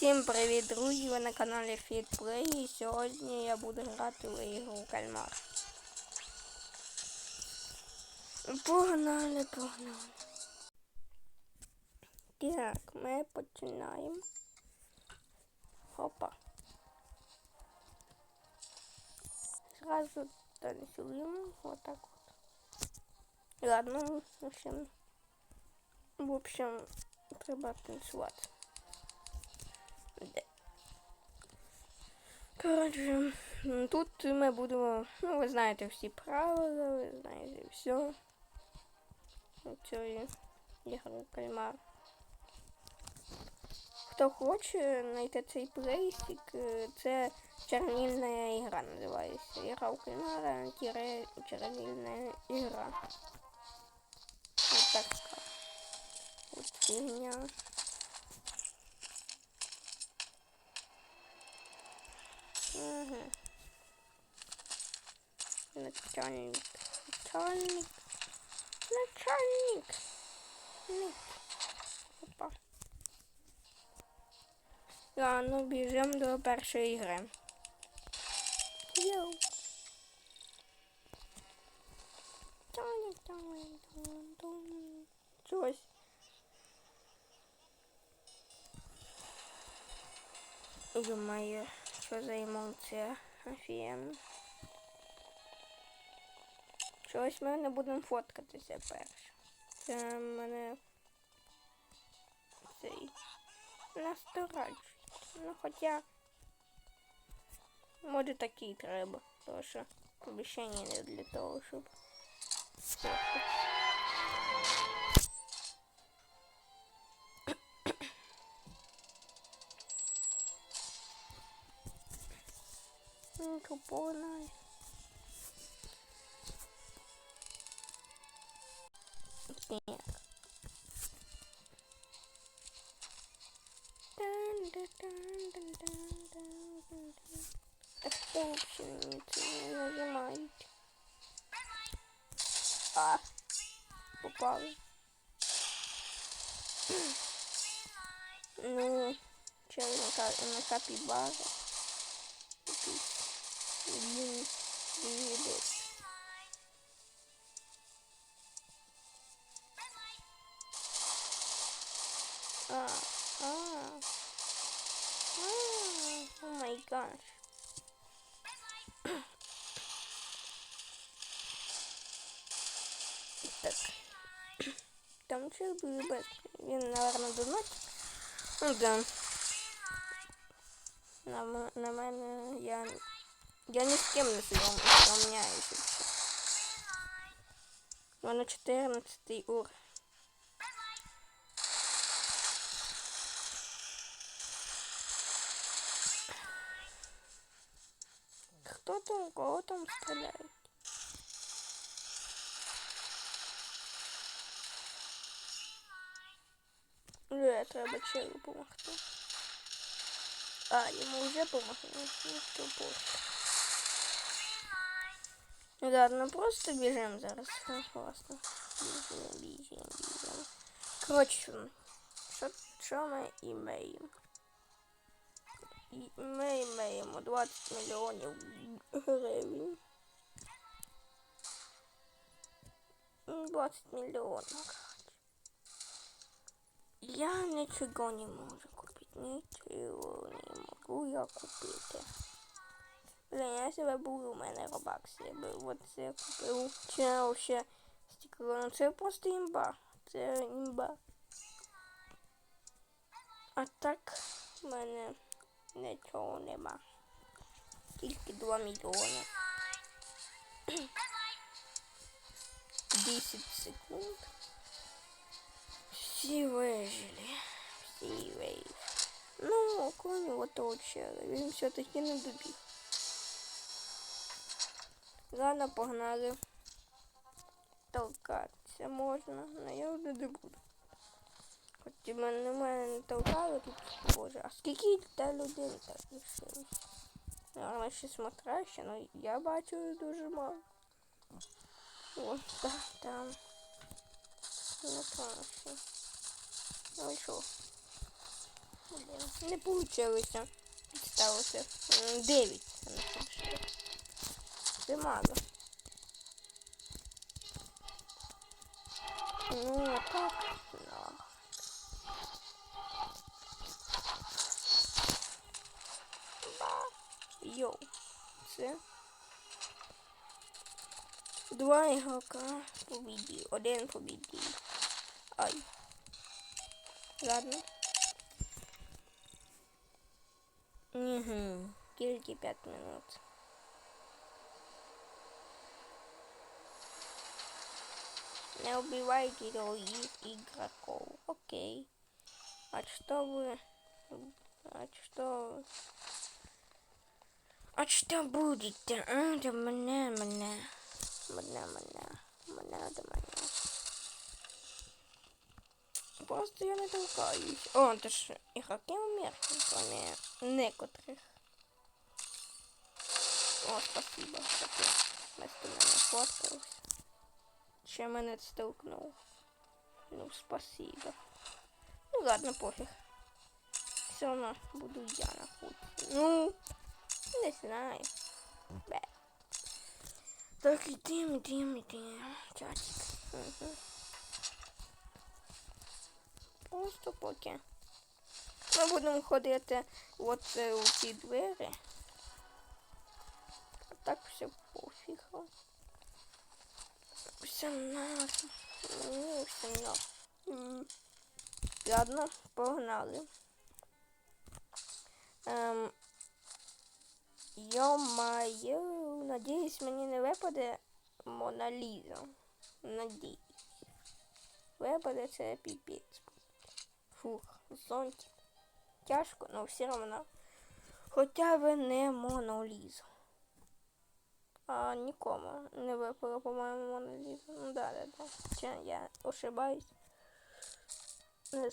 Всім привіт, друзі! Ви на каналі FitPlay і сьогодні я буду грати в ігру Кальмар. Погнали, погнали. Так, ми починаємо. Хопа. Зразу танцюємо. Отак от. Ладно, в общем, в общем, треба танцювати. Коротше, тут ми будемо, ну, ви знаєте всі правила, ви знаєте все. Цієї ігри кальмар. Хто хоче знайти цей плейсик, е, це чернільна ігра називається. Ігра в кальмара, тире чернільна ігра. Ось так скажу. Фігня. Ага. Начальник. Начальник. Начальник. Ник. Опа. Ладно, біжимо до першої гри. Йоу. Чогось. Думаю, що за емоція офігенно. Чогось ми не будемо фоткатися перше. Це мене цей настороджує. Ну хоча може такий треба, тому що поміщення не для того, щоб. Ну, то. Так. Кто вообще не нажимает? А, попал. Ну, ка- на капибара. Блин, видит. А, а, а, о май гаш. Так. Там чел был без. Він, наверное, донатик. Ну да. На, м- на мене я. Я ні з ким не сравняюся. У мене 14 ур. Хто там, кого там стріляють? Е, треба челу допомогти. А, йому вже помогли. Ну, то просто. Ну ладно, просто біжимо зараз. Ну, класно. Біжимо, біжимо, біжимо. Коротше, що, що ми імеємо? І ми маємо 20 мільйонів гривень. М, 20 мільйонів. коротше. Я нічого не можу купити. Нічого не можу я купити. Блин, я себе був у мене робакс. Я би от це купив. Чи вообще стекло. Ну це просто імба. Це імба. А так в мене нічого нема. Тільки 2 мільйони. 10 секунд. Всі вижили. Всі вижили. Ну, кроме вот того чела. Він все-таки не добіг. Ладно, погнали. Толкатися можна, але я вже не буду. Хоч і мене не толкали тут, боже, а скільки та людей так лишилось? Наверное, ще смотряще, але я бачу дуже мало. О, так, там. Краще. Ну і що? Не підставити. М, Дев'ять. А не більше. Це мало. Ну, а так. Ну. Ба. Йоу. Це. Два ігрока побіді. Один побіді. Ай. Ладно. Угу. Тільки 5 минут. Не убивайте других игроков. Окей. А что вы... А что... А что будет? А, да мне, мне. Мне, мне. Мне, да мне. Просто я не толкаюсь. О, это ж игроки умерли, кроме некоторых. О, спасибо, что ты вместо меня фоткался. Ще мене столкнув. Ну, спасибо. Ну ладно, пофиг. Все равно буду я находиться. Ну, не знаю. Бе. Так, идем, идем, идем. Чатик. Угу. Просто поки. Ми будемо ходити от е, у ці двері. А так все пофіг. 17. Ну, 17. Ладно, погнали. Ем, йо-маю, надіюсь, мені не випаде Моналіза. Надіюсь. Випаде це піпець. Фух, зонтик. Тяжко, ну, але все одно. Хоча б не Моноліза. А нікому не випало, по-моєму, Мона Ліза. Ну да, да, да. Чи я ошибаюсь? Не знаю.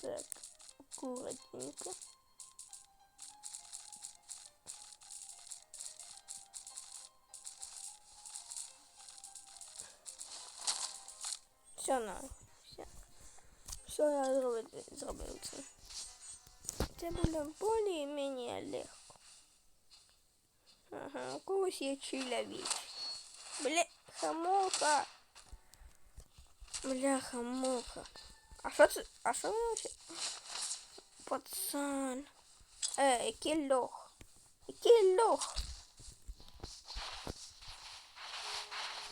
Так, аккуратненько. Все на. Все. Все я зробив, зробив це. Це буде більш-менш легко. Ага, у когось є чиля віч. Бля, хамуха. Бляха, муха. А що це? А що вообще? Пацан. Е, який лох. Який лох.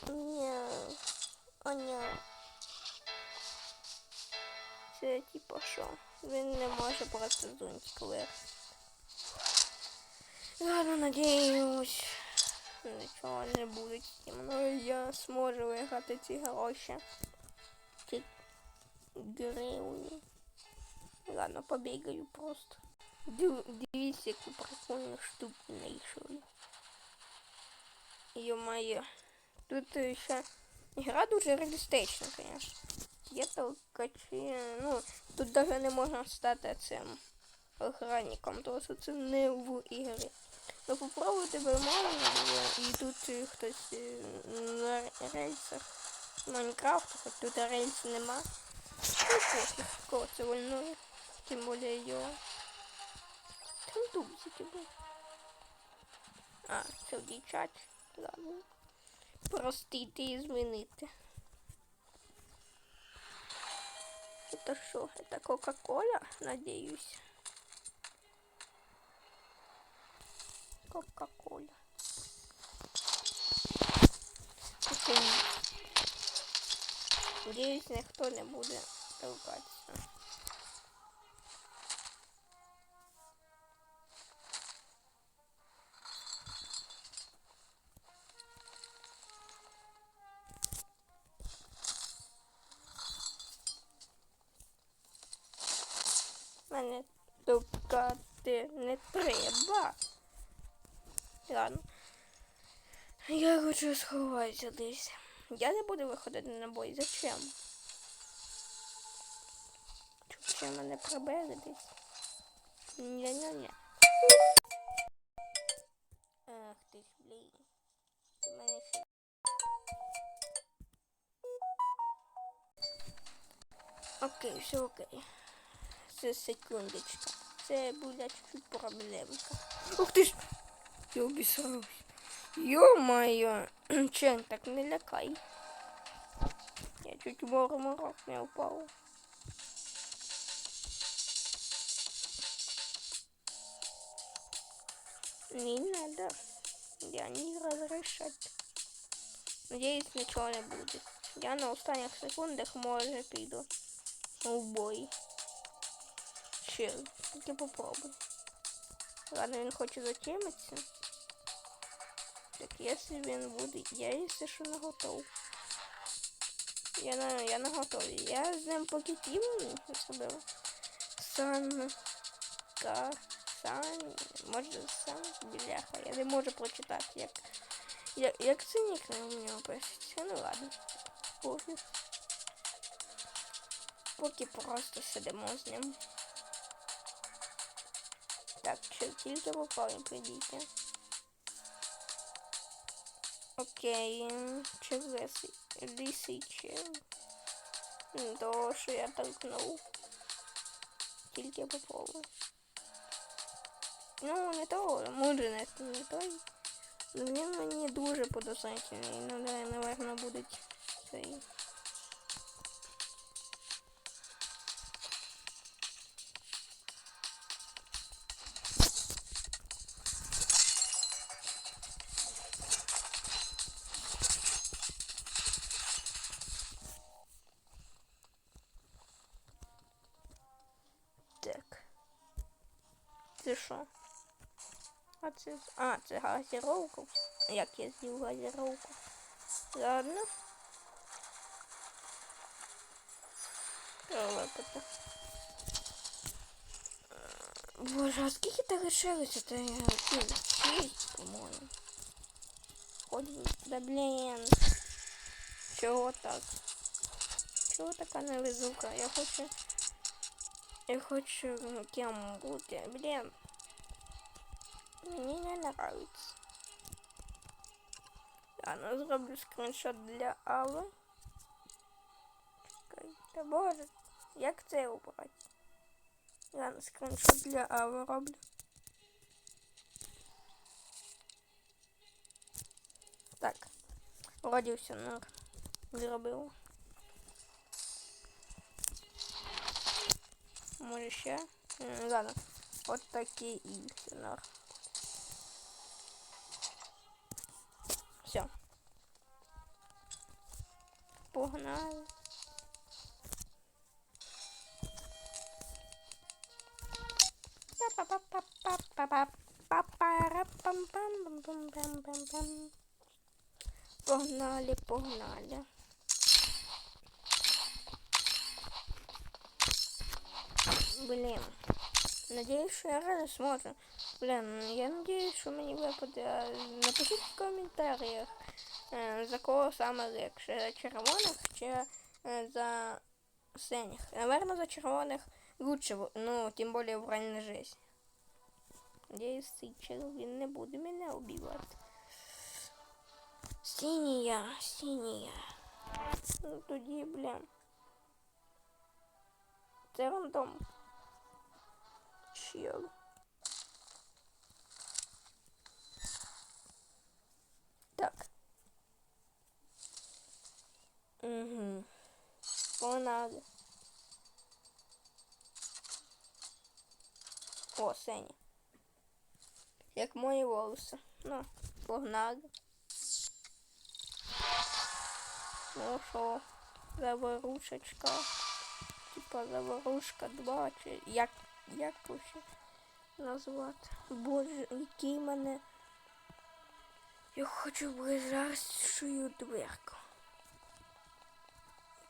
Ня. О, ня. Це типа що? Він не може просто зонтик вверх. Ладно, надіюсь. Нічого не буде з тим. Ну я зможу виграти ці гроші. Ці гривні. Ладно, побігаю просто. Див- Дивіться, яку прикольну штуку знайшли. Йо-моє. Тут ще гра дуже реалістична, звісно. Є толкачі. Ну, тут навіть не можна стати цим охранником, тому що це не в ігрі. Ну попробуйте вимовити, і тут хтось е, на рельсах Майнкрафту, хоч тут рельс нема. Кого це вольнує. Тим більше його. Там тубзики був. А, це в дівчат. Ладно. Простити і змінити. Это что? Это Кока-Кола, надеюсь. Кока-Кола. Надеюсь, никто не будет толкаться. Мене толкати не треба. Ладно. Я хочу сховатися десь. Я не буду виходити на бой. Зачем? Ще мене прибили десь. Ня-ня-ня. Ах ти ж, блін. У мене ще Окей, все окей. Це секундочка. Це буде чуть-чуть проблемка. Ух ти ж! Я обісрався. Ё-моё! Чен, так не лякай. Я чуть в обморок не упал. Не надо. Я не разрешать. Надеюсь, ничего не будет. Я на останніх секундах може піду в бой. Чил, тільки попробуй. Ладно, він хоче затриматися. Так, якщо він буде, я якщо що не готов. Я на я не готовий. Я з ним поки тім зробила. Сан Ка Сан може сан бляха. Я не можу прочитати, як як, як це нікнем у нього пишеться. Ну ладно. Пофіг. Поки просто сидимо з ним. Так, що тільки попали, прийдіть. Окей, чи лисий, чел. То, що я толкнув. Тільки попробую. Ну, не то, може не, той. Він мені дуже подозрительний. Ну, да, наверное, будуть цей. Це що? А це... А, це газіровка. Як я з'їв газіровку? Ладно. Пролепити. Боже, а скільки так лишилося? Та я кін, шість, по-моєму. Хоч би, да блін. Чого так? Чого така невезука? Я хочу... Я хочу ну, кем бути. Блін. Мені не нравится. Ладно, зроблю скриншот для Ави. Чекайте, боже, як це убрати? Ладно, скриншот для Ави роблю. Так, вроді все нор зробив. Може ще? М, Ладно, от такі і все нор. Погнали. Погнали, погнали. Блин. Надеюсь, что я рано смотрю. Блин, я надеюсь, що мені випаде. Напишіть в коментарях, е, за кого саме легше. За червоних чи е, за синіх. Наверное, за червоних лучше, ну, тим більше в реальній житті. Надеюсь, цей чел він не буде мене убивати. Синія, синія. Ну тоді, блін. Це рандом. Чел. Так. Угу. Погнали. О, Сеня. Як мої волоси. Ну, погнали. Ну що, заворушечка. Типа заворушка 2 чи як, як вообще назвати? Боже, який мене... Я хочу ближайшую дверку.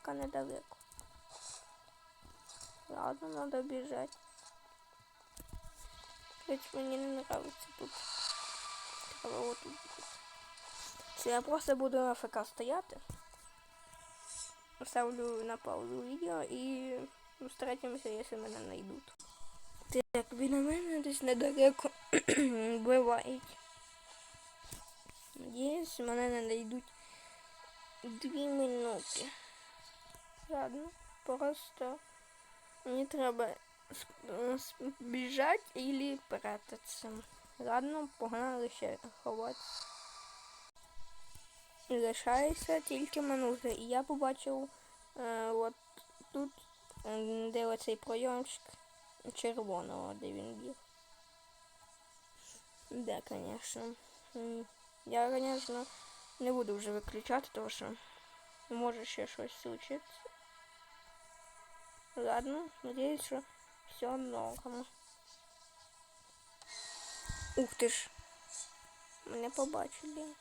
Яка недалеко. Ладно, надо бежать. Ведь мені не нравится тут. Вот. Я просто буду на ФК стояти. Ставлю на паузу відео і встретимося, якщо мене знайдуть. Так, біля мене десь недалеко бувають. Надіюсь, мене не знайдуть дві минути. Ладно. Просто мені треба біжать или прятатися. Ладно, погнали ще ховатися. Лишається тільки минута. І я побачив е, от тут, е, де оцей пройомчик червоного, де він біг. Да, конечно. Я, конечно, не буду вже виключати, тому що може ще щось случиться. Ладно, надеюсь, що все норм. Ух ти ж. Мене побачили.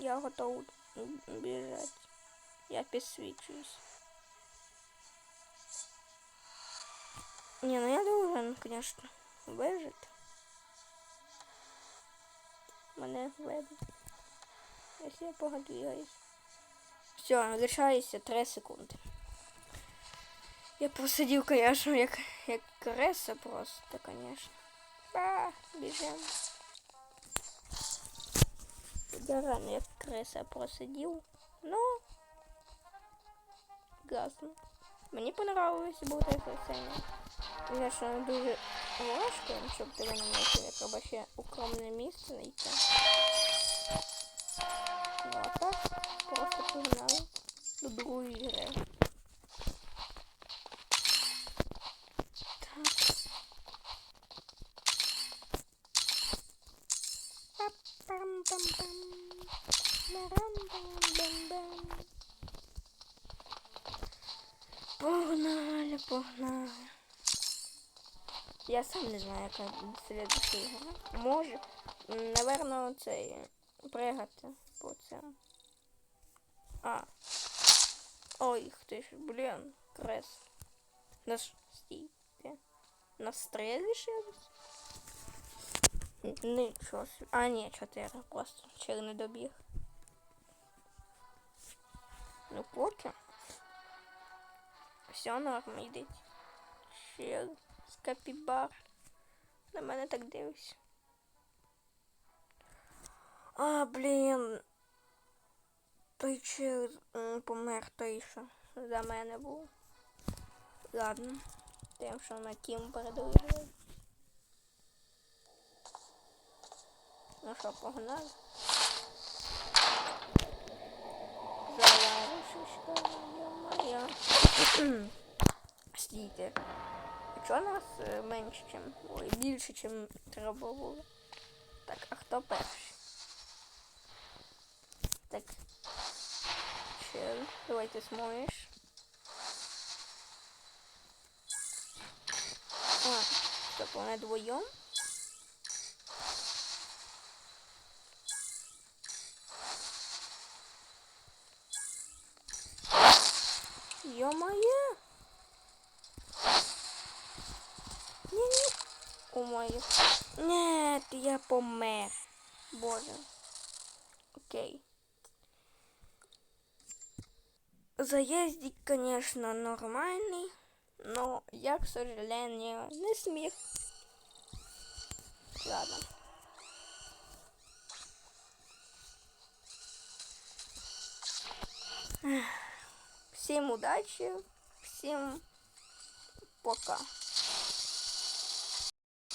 Я готов біжати. Я підсвічуюсь. Не, ну я должен, конечно, вижити. Мене ведуть. Якщо я погадуюсь. Все, лишається 3 секунди. Я посидів, конечно, як, як креса просто, конечно. А, біжем. Я рано як креса просидів. Ну, класно. Мені понравилось бути сцені. Звісно, дуже важко, щоб тебе не знайти, треба ще укромне місце знайти. Ну, а так, просто погнали до другої гри. Я сам не знаю, яка буде слідча гра. Може, наверно, цей пригати по цьому. А. Ой, ти ж, блін, крес. Наш стій. Ти. Настрелиш якось? Нічого. А, ні, чотири. Просто ще не добіг. Ну поки. Все норм йдеть. Ще з капібар. На мене так дивишся. А, блін. Той м, помер той, що за мене був. Ладно. Тим, що на кім передовий. Ну що, погнали? Заварушечка, моя. Стійте. Чого нас е, менше, чим... Ой, більше, чим треба було? Так, а хто перший? Так. Чел, давай ти зможеш. А, стоп, вони двоєм? Ё-моё! О моє. Нет, я помер. Боже. Окей. Заездик, конечно, нормальный, но я, к сожалению, не смех. Ладно. Всем удачи, всем пока.